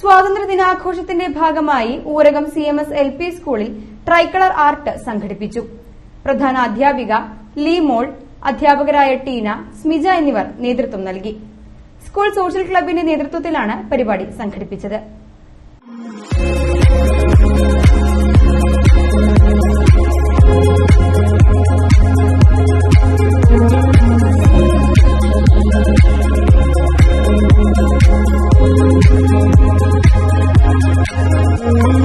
സ്വാതന്ത്ര്യ ദിനാഘോഷത്തിന്റെ ഭാഗമായി Oorakam C M S L P സ്കൂളിൽ ട്രൈക്കളർ ആർട്ട് സംഘടിപ്പിച്ചു. പ്രധാന അധ്യാപിക ലീമോൾ അധ്യാപകരായ ടീന സ്മിജ എന്നിവർ നേതൃത്വം നൽകി. സ്കൂൾ സോഷ്യൽ ക്ലബിന്റെ നേതൃത്വത്തിലാണ് പരിപാടി സംഘടിപ്പിച്ചത്.